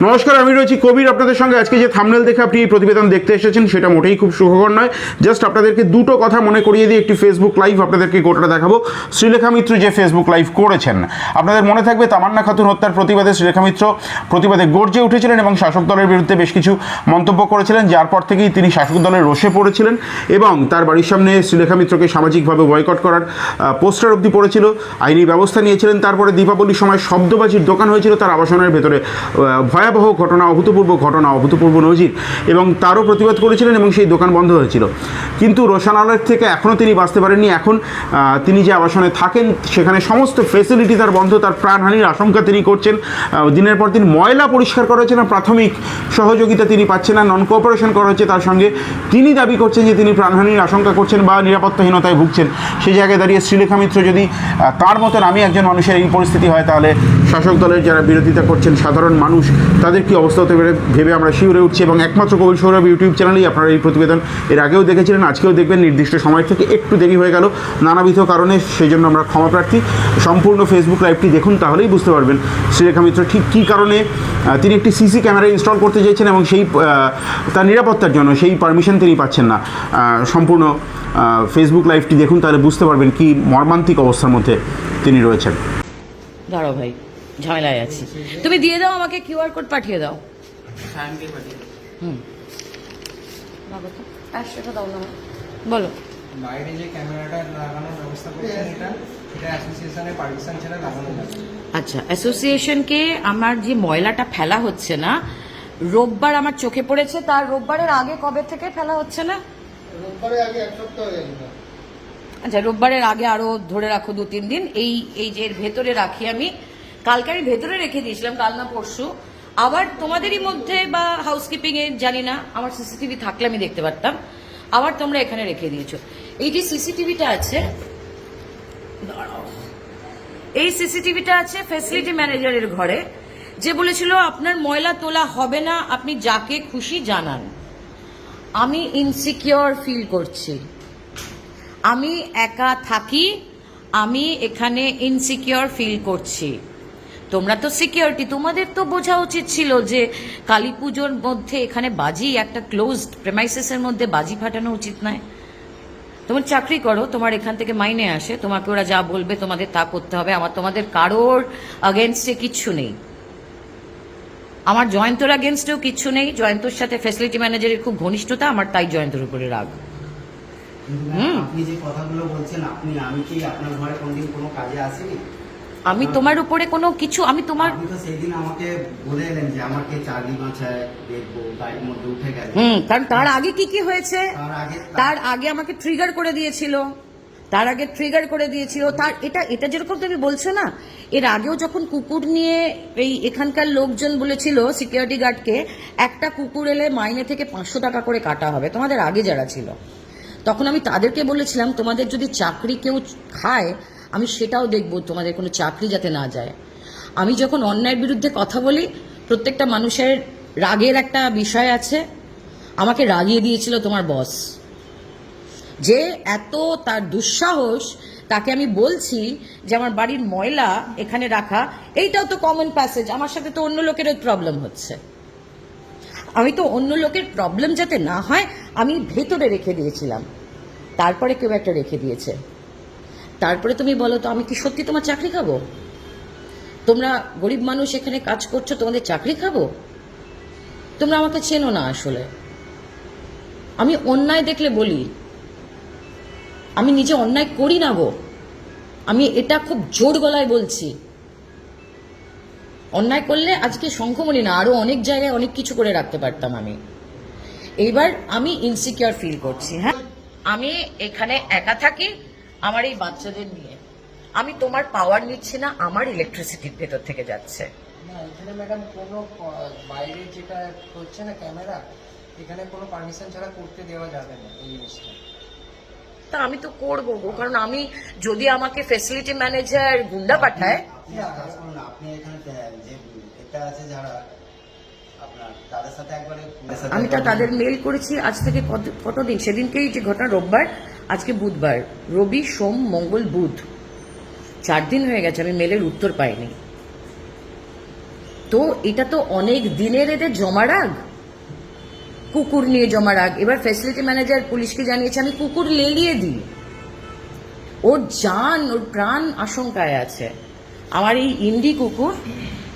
নমস্কার আমি রয়েছি কবির। আপনাদের সঙ্গে আজকে যে থামনেল দেখে আপনি এই প্রতিবেদন দেখতে এসেছেন সেটা মোটেই খুব সুখকর নয়। জাস্ট আপনাদেরকে দুটো কথা মনে করিয়ে দিয়ে একটি ফেসবুক লাইভ আপনাদেরকে গোটাটা দেখাবো। শ্রীলেখা মিত্র যে ফেসবুক লাইভ করেছেন আপনাদের মনে থাকবে তামান্না খাতুন হত্যার প্রতিবাদে শ্রীলেখা মিত্র প্রতিবাদে গর্জে উঠেছিলেন এবং শাসক দলের বিরুদ্ধে বেশ কিছু মন্তব্য করেছিলেন যার পর থেকেই তিনি শাসক দলের রোষে পড়েছিলেন এবং তার বাড়ির সামনে শ্রীলেখা মিত্রকে সামাজিকভাবে বয়কট করার পোস্টার অবধি পড়েছিল। আইনি ব্যবস্থা নিয়েছিলেন তারপরে দীপাবলির সময় শব্দবাজির দোকান হয়েছিল তার আবাসনের ভেতরে আহ, ভয়াবহ ঘটনা, অভূতপূর্ব ঘটনা, অভূতপূর্ব নজির এবং তারও প্রতিবাদ করেছিলেন এবং সেই দোকান বন্ধ হয়েছিল। কিন্তু রোশানালয়ের থেকে এখনও তিনি বাঁচতে পারেননি। এখন তিনি যে আবাসনে থাকেন, সেখানে সমস্ত ফেসিলিটি তার বন্ধ, তার প্রাণহানির আশঙ্কা তিনি করছেন। দিনের পর দিন ময়লা পরিষ্কার করা হচ্ছে না, প্রাথমিক সহযোগিতা তিনি পাচ্ছেন না নন কোঅপারেশন করা হচ্ছে তার সঙ্গে। তিনি দাবি করছেন যে তিনি প্রাণহানির আশঙ্কা করছেন বা নিরাপত্তাহীনতায় ভুগছেন। সেই জায়গায় দাঁড়িয়ে শ্রীলেখা মিত্র যদি তার মতন আমি একজন মানুষের এই পরিস্থিতি হয়, তাহলে শাসক দলের যারা বিরোধিতা করছেন, সাধারণ মানুষ তাদের কি অবস্থা হতে পারে ভেবে আমরা শিউরে উঠছি এবং একমাত্র কবির সৌরভ ইউটিউব চ্যানেলেই আপনারা এই প্রতিবেদন এর আগেও দেখেছিলেন, আজকেও দেখবেন, নির্দিষ্ট সময় থেকে একটু দেরি হয়ে গেল। নানাবিধ কারণে সেই জন্য আমরা ক্ষমা প্রার্থী। সম্পূর্ণ ফেসবুক লাইভটি দেখুন তাহলেই বুঝতে পারবেন শ্রীরেখা মিত্র ঠিক কী কারণে তিনি একটি সিসি ক্যামেরা ইনস্টল করতে চেয়েছেন এবং সেই তার নিরাপত্তার জন্য সেই পারমিশন তিনি পাচ্ছেন না। সম্পূর্ণ ফেসবুক লাইভটি দেখুন তাহলে বুঝতে পারবেন কি মর্মান্তিক অবস্থার মধ্যে তিনি রয়েছেন। দাঁড়াও ভাই। ঝামেলায় আছি। তুমি দিয়ে দাও আমাকে কিউআর কোড পাঠিয়ে দাও। হুম। দাও না। বলো। বাইরে যে ক্যামেরাটা লাগানোর ব্যবস্থা করছেন এটা এটা অ্যাসোসিয়েশনের পারমিশন ছাড়া লাগানো যাবে। আচ্ছা অ্যাসোসিয়েশনকে আমার যে ময়লাটা ফেলা হচ্ছে না রোববার আমার চোখে পড়েছে তার রোববারের আগে কবে থেকে ফেলা হচ্ছে না? রোববারে আগে এক সপ্তাহ হয়ে গেল। আচ্ছা রোববারের আগে আরও ধরে রাখো দু তিন দিন। এই এই যে এর ভেতরে রাখি আমি কালকে আমি ভেতরে রেখে দিয়েছিলাম, কাল না পরশু। আবার তোমাদেরই মধ্যে বা হাউসকিপিং এর জানি না, আমার সিসিটিভি থাকলে আমি দেখতে পারতাম। আবার তোমরা এখানে রেখে দিয়েছ। এই যে সিসিটিভিটা আছে এই সিসিটিভিটা আছে ফ্যাসিলিটি ম্যানেজারের ঘরে, যে বলেছিল, আপনার ময়লা তোলা হবে না, আপনি যাকে খুশি জানান। আমি ইনসিকিওর ফিল করছি। আমি একা থাকি, আমি এখানে ইনসিকিওর ফিল করছি। তোমরা তো সিকিউরিটি তোমাদের তো বোঝা উচিত ছিল যে কালী পুজোর মধ্যে এখানে বাজি একটা ক্লোজড প্রেমাইসেসের মধ্যে বাজি ফাটানো উচিত নয়। তোমার চাকরি করো তোমার এখান থেকে মাইনে আসে তোমাকে ওরা যা বলবে তোমাদের তা করতে হবে আমার তোমাদের কারোর আগেনস্টে কিচ্ছু নেই। আমার জয়ন্তর আগেনস্টেও কিচ্ছু নেই জয়ন্তর সাথে ফ্যাসিলিটি ম্যানেজারের খুব ঘনিষ্ঠতা আমার তাই জয়ন্তর উপরে রাগ। হুম। আপনি যে কথাগুলো বলছেন আপনি আমি কি আপনার ঘরে কোনদিন কোনো কাজে আসিনি? আমি তোমার উপরে কোনো কিছু আমি তোমার আপনি তো সেই আমাকে বলে এলেন যে আমাকে চাকরি মাছায় দেখব গাড়ির মধ্যে উঠে গেলে। হুম কারণ তার আগে কি কি হয়েছে? তার আগে তার আগে আমাকে ট্রিগার করে দিয়েছিল। তার আগে ট্রিগার করে দিয়েছিল। তার এটা এটা যেরকম তুমি বলছো না এর আগেও যখন কুকুর নিয়ে এই এখানকার লোকজন বলেছিল সিকিউরিটি গার্ডকে একটা কুকুর এলে মাইনে থেকে পাঁচশো টাকা করে কাটা হবে তোমাদের আগে যারা ছিল। তখন আমি তাদেরকে বলেছিলাম তোমাদের যদি চাকরি কেউ খায় আমি সেটাও দেখব, তোমাদের কোনো চাকরি যাতে না যায়। আমি যখন অন্যায়ের বিরুদ্ধে কথা বলি, প্রত্যেকটা মানুষের রাগের একটা বিষয় আছে। আমাকে রাগিয়ে দিয়েছিল তোমার বস। যে এত তার দুঃসাহস, তাকে আমি বলছি যে আমার বাড়ির ময়লা এখানে রাখা, এইটাও তো কমন প্যাসেজ আমার সাথে তো অন্য লোকেরও প্রবলেম হচ্ছে। আমি তো অন্য লোকের প্রবলেম যাতে না হয়, আমি ভেতরে রেখে দিয়েছিলাম। তারপরে কেউ একটা রেখে দিয়েছে। তারপরে তুমি বলো তো, আমি কি সত্যি তোমার চাকরি খাব? তোমরা গরিব মানুষ এখানে কাজ করছ, তোমাদের চাকরি খাব? তোমরা আমাকে চেনো না আসলে। আমি অন্যায় দেখলে বলি, আমি নিজে অন্যায় করি না গো। আমি এটা খুব জোর গলায় বলছি। অন্যায় করলে আজকে শঙ্খমণি না, আরও অনেক জায়গায় অনেক কিছু করে রাখতে পারতাম আমি। এইবার আমি ইনসিকিউর ফিল করছি হ্যাঁ? আমি এখানে একা থাকি আমার এই বাচ্চাদের নিয়ে। আমি তোমার পাওয়ার নিচ্ছি না আমার ইলেকট্রিসিটির ভেতর থেকে যাচ্ছে। না এখানে ম্যাডাম কোনো বাইরে যেটা হচ্ছে না ক্যামেরা এখানে কোনো পারমিশন ছাড়া করতে দেওয়া যাবে না এই জিনিসটা। তা আমি তো করব গো কারণ আমি যদি আমাকে ফেসিলিটি ম্যানেজার গুন্ডা পাঠায় আপনি এখানে যে এটা আছে যারা আপনার তাদের সাথে একবারে আমি তা তাদের মেল করেছি আজ থেকে কত- কতদিন? সেদিনকেই যে ঘটনা রোববার আজকে বুধবার, রবি, সোম, মঙ্গল, বুধ। চার দিন হয়ে গেছে, আমি মেলের উত্তর পাইনি। তো এটা তো অনেক দিনের এদের জমা রাগ? কুকুর নিয়ে জমা রাগ। এবার ফ্যাসিলিটি ম্যানেজার পুলিশকে জানিয়েছে, আমি কুকুর লেলিয়ে দিই। ওর জান, ওর প্রাণ আশঙ্কায় আছে। আমার এই ইন্ডি কুকুর,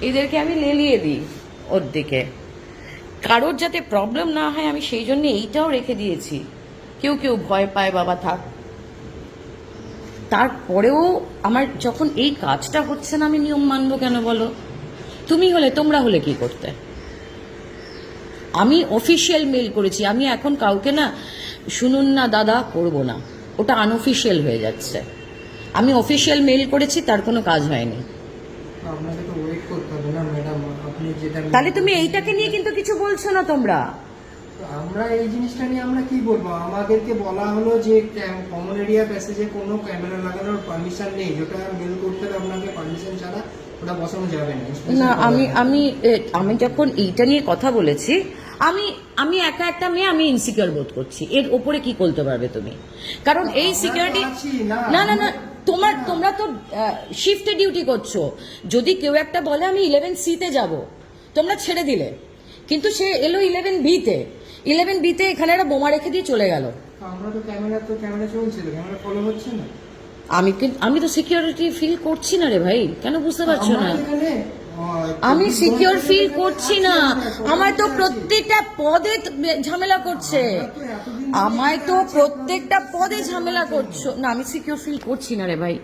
এদেরকে আমি লেলিয়ে দিই ওর দিকে। কারোর যাতে প্রবলেম না হয়, আমি সেই জন্য এইটাও রেখে দিয়েছি। কেউ কেউ ভয় পায় বাবা থাক। তারপরেও আমার যখন এই কাজটা হচ্ছে না আমি নিয়ম মানবো কেন বলো? তুমি হলে তোমরা হলে কি করতে? আমি অফিসিয়াল মেল করেছি আমি এখন কাউকে না শুনুন না দাদা করব না। ওটা আনঅফিসিয়াল হয়ে যাচ্ছে। আমি অফিসিয়াল মেল করেছি তার কোনো কাজ হয়নি। তাহলে তুমি এইটাকে নিয়ে কিন্তু কিছু বলছো না তোমরা। আমরা এই জিনিসটা নিয়ে আমরা কি বলব? আমাদেরকে বলা হলো যে কমন এরিয়া প্যাসেজে কোনো ক্যামেরা লাগানোর পারমিশন নেই। যেটা মেল করতে আপনাকে পারমিশন ছাড়া ওটা বসানো যাবে না। না আমি আমি আমি যখন এইটা নিয়ে কথা বলেছি আমি আমি একা একটা মেয়ে আমি ইনসিকিউর বোধ করছি। এর ওপরে কি করতে পারবে তুমি? কারণ এই সিকিউরিটি না, না না না তোমার তোমরা তো শিফটে ডিউটি করছ। যদি কেউ একটা বলে আমি ইলেভেন সিতে যাব তোমরা ছেড়ে দিলে। কিন্তু সে এলো ইলেভেন বিতে ইলেভেন বিতে এখানে একটা বোমা রেখে দিয়ে চলে গেল। আমরা তো ক্যামেরা তো ক্যামেরা চলছিল ক্যামেরা ফলো হচ্ছে না। আমি আমি তো সিকিউরিটি ফিল করছি না রে ভাই কেন বুঝতে পারছ না? আমি সিকিউর ফিল করছি না। আমার তো প্রত্যেকটা পদে ঝামেলা করছে। আমায় তো প্রত্যেকটা পদে ঝামেলা করছ। না আমি সিকিউর ফিল করছি না রে ভাই।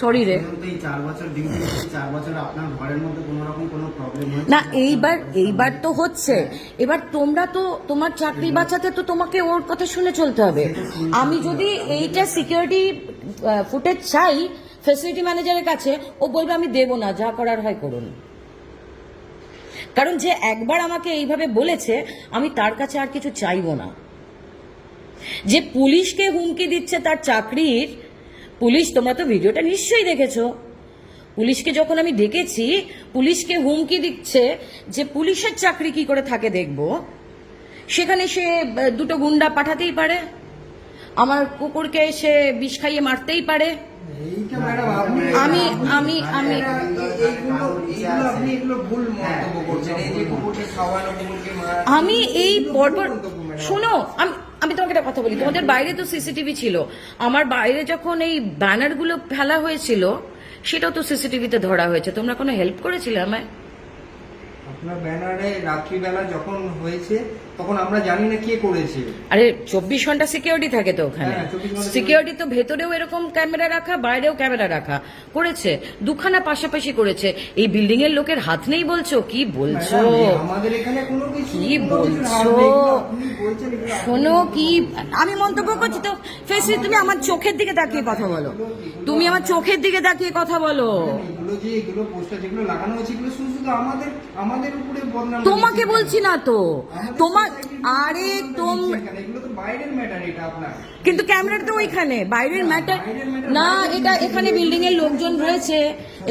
সরি রে। ধরুন তো এই চার বছর ডিউটি চার বছর আপনার ঘরের মধ্যে কোনো রকম কোনো প্রবলেম হয়েছে? না এইবার এইবার তো হচ্ছে। এবার তোমরা তো তোমার চাকরি বাঁচাতে তো তোমাকে ওর কথা শুনে চলতে হবে। আমি যদি এইটা সিকিউরিটি ফুটেজ চাই ফ্যাসিলিটি ম্যানেজারের কাছে ও বলবে আমি দেবো না যা করার হয় করুন। কারণ যে একবার আমাকে এইভাবে বলেছে আমি তার কাছে আর কিছু চাইব না। যে পুলিশকে হুমকি দিচ্ছে তার চাকরির পুলিশ তোমরা তো ভিডিওটা নিশ্চয়ই দেখেছ। পুলিশকে যখন আমি ডেকেছি পুলিশকে হুমকি দিচ্ছে যে পুলিশের চাকরি কি করে থাকে দেখব। সেখানে সে দুটো গুন্ডা পাঠাতেই পারে। আমার কুকুরকে সে বিষ খাইয়ে মারতেই পারে। আমি আমি আমি আমি এই পরপর। শোনো, আমি আমি তোমাকে একটা কথা বলি। তোমাদের বাইরে তো সিসিটিভি ছিল। আমার বাইরে যখন এই ব্যানারগুলো ফেলা হয়েছিল, সেটাও তো সিসিটিভিতে ধরা হয়েছে। তোমরা কোনো হেল্প করেছিলে আমায়? আপনার ব্যানারে রাত্রিবেলা যখন হয়েছে তখন আমরা জানি না কে করেছে। আরে চব্বিশ ঘণ্টা সিকিউরিটি থাকে তো ওখানে। হ্যাঁ, 24 ঘণ্টা সিকিউরিটি তো ভেতরেও এরকম ক্যামেরা রাখা বাইরেও ক্যামেরা রাখা। করেছে দুখানা পাশাপাশি করেছে। এই বিল্ডিং এর লোকের হাত নেই বলছো? কি বলছো? আমাদের এখানে কোনো কিছু কি বলছো? শোনো কি আমি মন্তব্য করছি তো। ফেসি তুমি আমার চোখের দিকে তাকিয়ে কথা বলো। তুমি আমার চোখের দিকে তাকিয়ে কথা বলো। এগুলো যে এগুলো পোস্টার যেগুলো লাগানো হয়েছে এগুলো শুধু শুধু আমাদের আমাদের উপরে বদনাম তোমাকে বলছি না তো। তোমার আরে তোম কিন্তু ক্যামেরা তো ওইখানে বাইরের ম্যাটার না এটা এখানে বিল্ডিং এর লোকজন রয়েছে।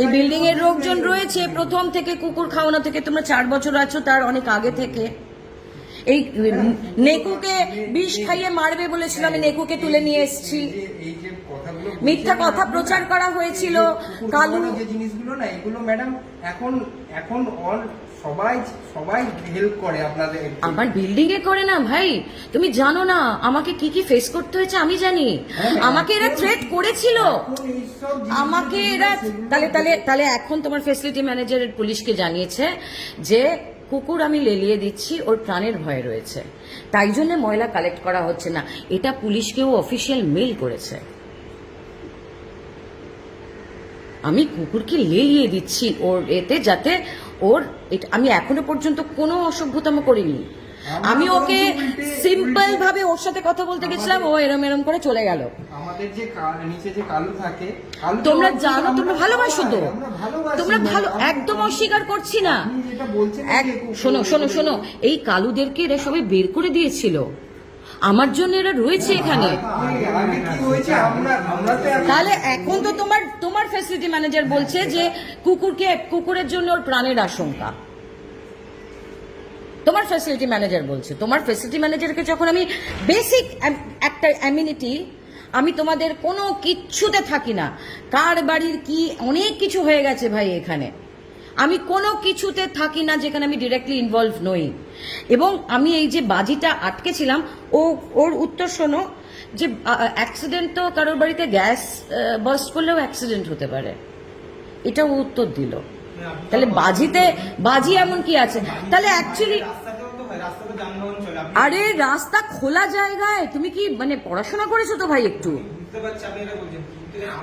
এই বিল্ডিং এর লোকজন রয়েছে প্রথম থেকে কুকুর খাওয়ানো থেকে তোমরা চার বছর আছো তার অনেক আগে থেকে। এই নেকুকে বিষ খাইয়ে মারবে বলেছিল আমি নেকুকে তুলে নিয়ে এসেছি। মিথ্যা কথা প্রচার করা হয়েছিল কালু যে জিনিসগুলো না এগুলো ম্যাডাম এখন এখন অল সবাই সবাই হেল্প করে আপনাদের আমার বিল্ডিং এ করে না ভাই? তুমি জানো না আমাকে কি কি ফেস করতে হয়েছে আমি জানি। আমাকে এরা থ্রেট করেছিল। আমাকে এরা তাহলে তাহলে তাহলে এখন তোমার ফেসিলিটি ম্যানেজারের পুলিশকে জানিয়েছে যে কুকুর আমি লেলিয়ে দিচ্ছি ওর প্রাণের ভয় রয়েছে। তাই জন্য ময়লা কালেক্ট করা হচ্ছে না। এটা পুলিশকেও অফিসিয়াল মেল করেছে। আমি কুকুরকে লেলিয়ে দিচ্ছি ওর এতে যাতে ওর আমি এখনও পর্যন্ত কোনো অসভ্যতম করিনি। আমি ওকে সিম্পল ভাবে ওর সাথে কথা বলতে গেছিলাম ও এরম এরম করে চলে গেল। আমাদের যে নিচে যে কালু থাকে তোমরা জানো তোমরা ভালোবাসো তো। তোমরা ভালো আমরা- একদম অস্বীকার করছি না। শোনো শোনো শোনো এই কালুদেরকে এরা সবাই বের করে দিয়েছিল। আমার জন্য এরা রয়েছে এখানে। তাহলে এখন তো তোমার তোমার ফ্যাসিলিটি ম্যানেজার বলছে যে কুকুরকে, কুকুরের জন্য ওর প্রাণের আশঙ্কা। তোমার ফ্যাসিলিটি ম্যানেজার বলছে। তোমার ফ্যাসিলিটি ম্যানেজারকে যখন আমি বেসিক একটা অ্যামিনিটি আমি তোমাদের কোনো কিচ্ছুতে থাকি না। কার বাড়ির কি অনেক কিছু হয়ে গেছে ভাই এখানে। আমি কোনো কিছুতে থাকি না যেখানে আমি ডিরেক্টলি ইনভলভ নই। এবং আমি এই যে বাজিটা আটকেছিলাম ও ওর উত্তর শোনো যে অ্যাক্সিডেন্ট তো কারোর বাড়িতে গ্যাস বাস্ট করলেও অ্যাক্সিডেন্ট হতে পারে। এটা ও উত্তর দিল। তাহলে বাজিতে বাজি এমন কি আছে? তাহলে অ্যাকচুয়ালি হয় আরে রাস্তা খোলা জায়গায়? তুমি কি মানে পড়াশোনা করেছ তো ভাই একটু?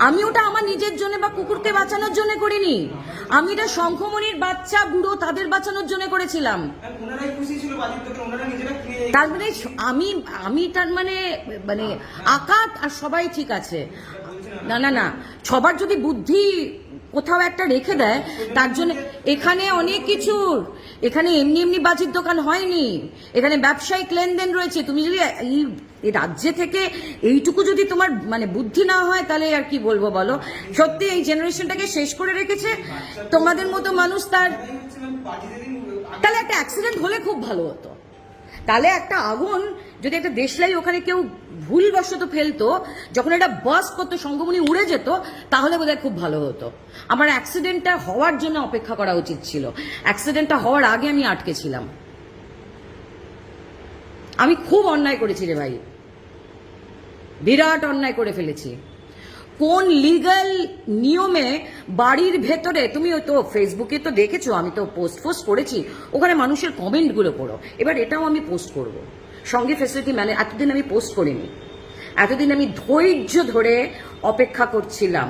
আমি ওটা আমার নিজের জন্য বা কুকুরকে বাঁচানোর জন্য করিনি। আমি এটা শঙ্খমণির বাচ্চা বুড়ো তাদের বাঁচানোর জন্য করেছিলাম। তার মানে আমি আমি তার মানে মানে আকাত আর সবাই ঠিক আছে। না না না সবার যদি বুদ্ধি কোথাও একটা রেখে দেয়, তার জন্য এখানে অনেক কিছুর এখানে এমনি এমনি বাজির দোকান হয়নি। এখানে ব্যবসায়িক লেনদেন রয়েছে। তুমি যদি এই রাজ্যে থেকে এইটুকু যদি তোমার মানে বুদ্ধি না হয়, তাহলে আর কি বলব বলো? সত্যি এই জেনারেশনটাকে শেষ করে রেখেছে। তোমাদের মতো মানুষ তার তাহলে একটা অ্যাক্সিডেন্ট হলে খুব ভালো হতো। তাহলে একটা আগুন যদি একটা দেশলাই ওখানে কেউ ভুলবশত ফেলতো, যখন এটা বাস করতো, সঙ্গমণি উড়ে যেত, তাহলে বোধহয় খুব ভালো হতো। আমার অ্যাক্সিডেন্টটা হওয়ার জন্য অপেক্ষা করা উচিত ছিল। অ্যাক্সিডেন্টটা হওয়ার আগে আমি আটকে ছিলাম। আমি খুব অন্যায় করেছি রে ভাই। বিরাট অন্যায় করে ফেলেছি। কোন লিগ্যাল নিয়মে বাড়ির ভেতরে তুমি তো ফেসবুকে তো দেখেছ আমি তো পোস্ট ফোস্ট করেছি ওখানে মানুষের কমেন্টগুলো পড়ো। এবার এটাও আমি পোস্ট করব। সঙ্গে ফেসিলিটি মানে এতদিন আমি পোস্ট করিনি। এতদিন আমি ধৈর্য ধরে অপেক্ষা করছিলাম।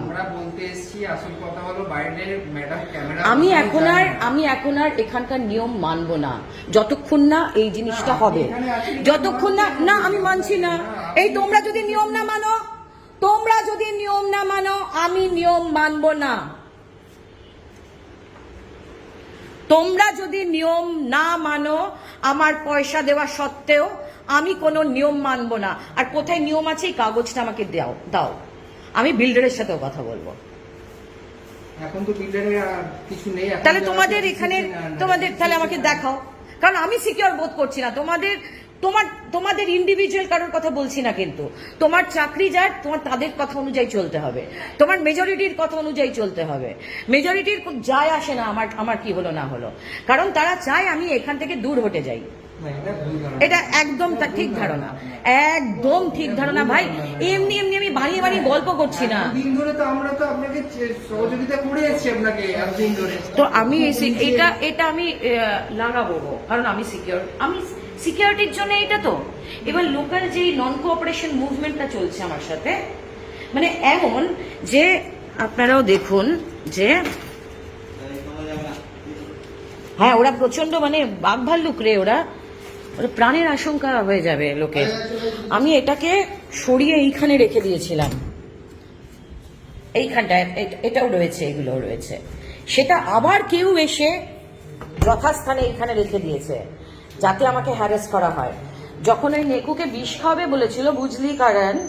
আমি এখন আর আমি এখন আর এখানকার নিয়ম মানব না। যতক্ষণ না এই জিনিসটা হবে। যতক্ষণ না না আমি মানছি না। এই তোমরা যদি নিয়ম না মানো তোমরা যদি নিয়ম না মানো আমি নিয়ম মানব না। তোমরা যদি নিয়ম না মানো আমার পয়সা দেওয়া সত্ত্বেও আমি কোনো নিয়ম মানব না। আর কোথায় নিয়ম আছে এই কাগজটা আমাকে দাও দাও। আমি বিল্ডারের সাথেও কথা বলব। এখন তো কিছু নেই তাহলে তোমাদের এখানে তোমাদের তাহলে আমাকে দেখাও। কারণ আমি সিকিউর বোধ করছি না। তোমাদের তোমার তোমাদের ইন্ডিভিজুয়াল কারোর কথা বলছি না কিন্তু। তোমার চাকরি যার তোমার তাদের কথা অনুযায়ী চলতে হবে। তোমার মেজরিটির কথা অনুযায়ী চলতে হবে। মেজরিটির যায় আসে না আমার আমার কি হলো না হলো। কারণ তারা চায় আমি এখান থেকে দূর হতে যাই। এটা ধারণা। এটা একদম তা- ঠিক ধারণা। একদম ঠিক ধারণা। ভাই এমনি এমনি আমি বানিয়ে বানিয়ে গল্প করছি না। তো আমি এটা এটা আমি লাগাবো। কারণ আমি সিকিউর আমি সিকিউরিটির জন্য এটা তো? এবার লোকাল যে নন কোঅপারেশন মুভমেন্টটা চলছে আমার সাথে মানে এমন যে আপনারাও দেখুন যে হ্যাঁ ওরা প্রচণ্ড মানে বাঘ ভাল্লুক রে ওরা। ওরা প্রাণের আশঙ্কা হয়ে যাবে লোকের আমি এটাকে সরিয়ে এইখানে রেখে দিয়েছিলাম। এইখানটায় এটাও রয়েছে, এগুলোও রয়েছে। সেটা আবার কেউ এসে যথাস্থানে এইখানে রেখে দিয়েছে। যাতে আমাকে হ্যারাস করা হয়। যখন ওই নেকুকে বিষ খাওয়াবে বলেছিল, বুঝলি কারণ,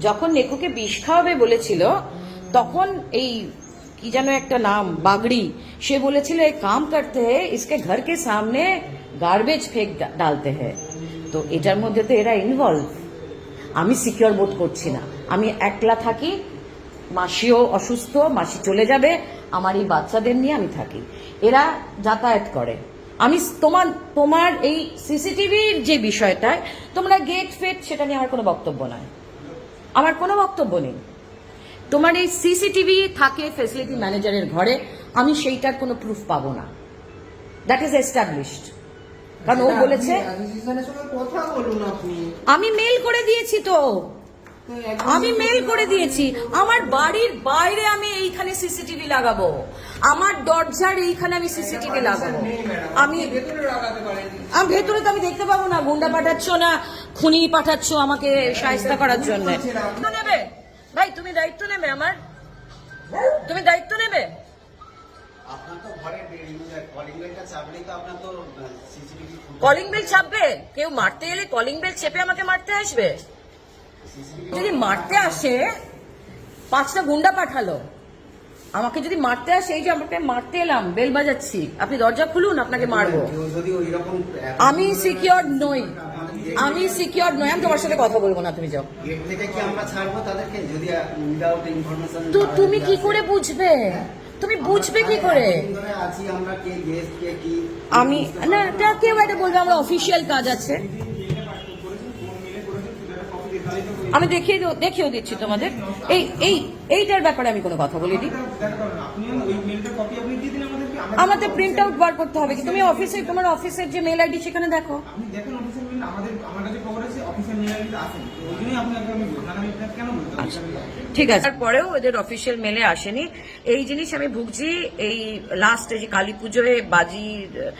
যখন নেকুকে বিষ খাওয়াবে বলেছিল, তখন এই কি যেন একটা নাম, বাগড়ি, সে বলেছিল, এই কাম করতে হে, ইসকে ঘর কে সামনে গার্বেজ ফেক ডালতে হ্যাঁ তো এটার মধ্যে তো এরা ইনভলভ আমি সিকিউর বোধ করছি না। আমি একলা থাকি, মাসিও অসুস্থ, মাসি চলে যাবে, আমার এই বাচ্চাদের নিয়ে আমি থাকি। এরা যাতায়াত করে। আমি তোমার তোমার এই সিসিটিভির যে বিষয়টায় তোমরা গেট ফেট সেটা নিয়ে আমার কোনো বক্তব্য নয়। আমার কোনো বক্তব্য নেই। তোমার এই সিসিটিভি থাকে ফেসিলিটি ম্যানেজারের ঘরে আমি সেইটার কোনো প্রুফ পাবো না। দ্যাট ইজ এস্টাবলিশড কারণ ও বলেছে আমি মেল করে দিয়েছি তো। আমি মেল করে দিয়েছি আমার বাড়ির বাইরে আমি এইখানে সিসিটিভি লাগাবো। আমার দরজার এইখানে আমি সিসিটিভি লাগাবো। আমি আমি ভেতরে তো আমি দেখতে পাবো না গুন্ডা পাঠাচ্ছ না খুনি পাঠাচ্ছ আমাকে সাহায্য করার জন্য। নেবে? ভাই তুমি দায়িত্ব নেবে আমার? তুমি দায়িত্ব নেবে? কলিং বেল চাপবে? কেউ মারতে এলে কলিং বেল চেপে আমাকে মারতে আসবে? যদি মারতে আসে পাঁচটা গুন্ডা পাঠালো। আমাকে যদি মারতে আসে এই যে আমাকে মারতে এলাম বেল বাজাচ্ছি আপনি দরজা খুলুন আপনাকে মারবো। আমি সিকিউর নই। আমি সিকিউর নই আমি তোমার সাথে কথা বলব না তুমি যাও। তো তুমি কি করে বুঝবে? তুমি বুঝবে কি করে? আমি না এটা কেউ একটা বলবে আমার অফিসিয়াল কাজ আছে। আমি দেখিয়ে দেখিয়েও দিচ্ছি তোমাদের। এই এই এইটার ব্যাপারে আমি কোনো কথা বলিনি। আমাদের প্রিন্ট আউট বার করতে হবে কি? তুমি অফিসে তোমার অফিসের যে মেল আইডি সেখানে দেখো। বলতাম ঠিক আছে। তারপরেও এদের অফিসিয়াল মেলে আসেনি। এই জিনিস আমি ভুগছি এই লাস্টে যে কালী পুজোয় বাজি আহ,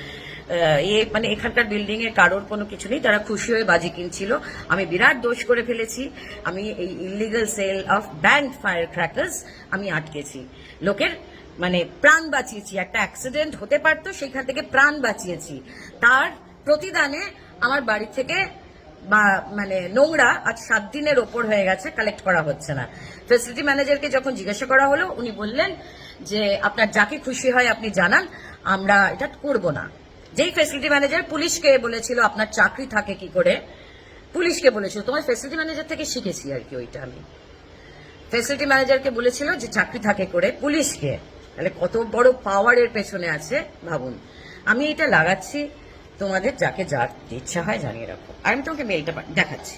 এ মানে এখানকার বিল্ডিং এর কারোর কোনো কিছু নেই। তারা খুশি হয়ে বাজি কিনছিল। আমি বিরাট দোষ করে ফেলেছি। আমি এই illegal sale of banned fire crackers আমি আটকেছি। লোকের মানে প্রাণ বাঁচিয়েছি। একটা অ্যাক্সিডেন্ট হতে পারতো সেখান থেকে প্রাণ বাঁচিয়েছি। তার প্রতিদানে আমার বাড়ি থেকে বা মানে নোংরা আজ সাত দিনের ওপর হয়ে গেছে কালেক্ট করা হচ্ছে না। ফেসিলিটি ম্যানেজারকে যখন জিজ্ঞাসা করা হলো, উনি বললেন যে, আপনার যাকে খুশি হয় আপনি জানান, আমরা এটা করব না। যেই ফেসিলিটি ম্যানেজার পুলিশকে বলেছিল আপনার চাকরি থাকে কি করে, পুলিশকে বলেছিল। তোমার ফেসিলিটি ম্যানেজার থেকে শিখেছি আর কি ওইটা আমি। ফেসিলিটি ম্যানেজারকে বলেছিল যে চাকরি থাকে করে পুলিশকে। তাহলে কত বড় পাওয়ারের পেছনে আছে, ভাবুন। আমি এটা লাগাচ্ছি, তোমাদের যাকে যার ইচ্ছা হয় জানিয়ে রাখো। আর আমি তোমাকে মেলটা দেখাচ্ছি।